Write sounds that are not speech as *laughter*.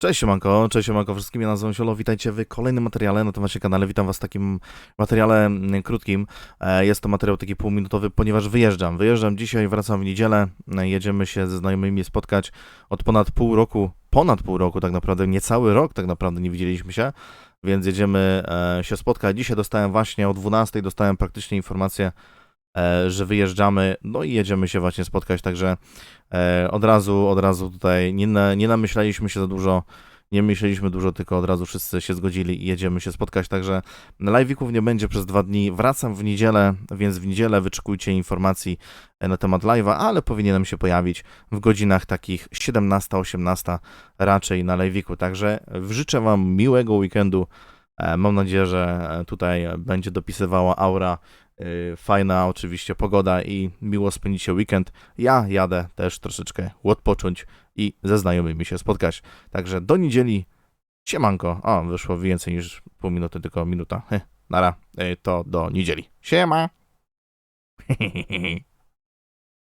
Cześć siemanko, cześć siemanko wszystkim, ja nazywam się Olo, witajcie w kolejnym materiale na tym właśnie kanale, witam was w takim materiale mm, krótkim, E, jest to materiał taki półminutowy, ponieważ wyjeżdżam, wyjeżdżam dzisiaj, wracam w niedzielę, E, jedziemy się ze znajomymi spotkać od ponad pół roku, ponad pół roku tak naprawdę, niecały rok tak naprawdę nie widzieliśmy się, więc jedziemy e, się spotkać, dzisiaj dostałem właśnie o 12, dostałem praktycznie informację, że wyjeżdżamy, no i jedziemy się właśnie spotkać, także e, od razu, od razu tutaj nie, nie namyślaliśmy się za dużo, nie myśleliśmy dużo, tylko od razu wszyscy się zgodzili i jedziemy się spotkać, także live'ików nie będzie przez dwa dni, wracam w niedzielę, więc w niedzielę wyczekujcie informacji e, na temat live'a, ale powinienem się pojawić w godzinach takich 17-18 raczej na live'iku, także życzę wam miłego weekendu, E, Mam nadzieję, że e, tutaj będzie dopisywała aura. e, Fajna oczywiście pogoda i miło spędzicie weekend. Ja jadę też troszeczkę odpocząć i ze znajomymi się spotkać. Także do niedzieli. Siemanko. O, wyszło więcej niż pół minuty, tylko minuta. Heh, Nara. E, To do niedzieli. Siema. *laughs*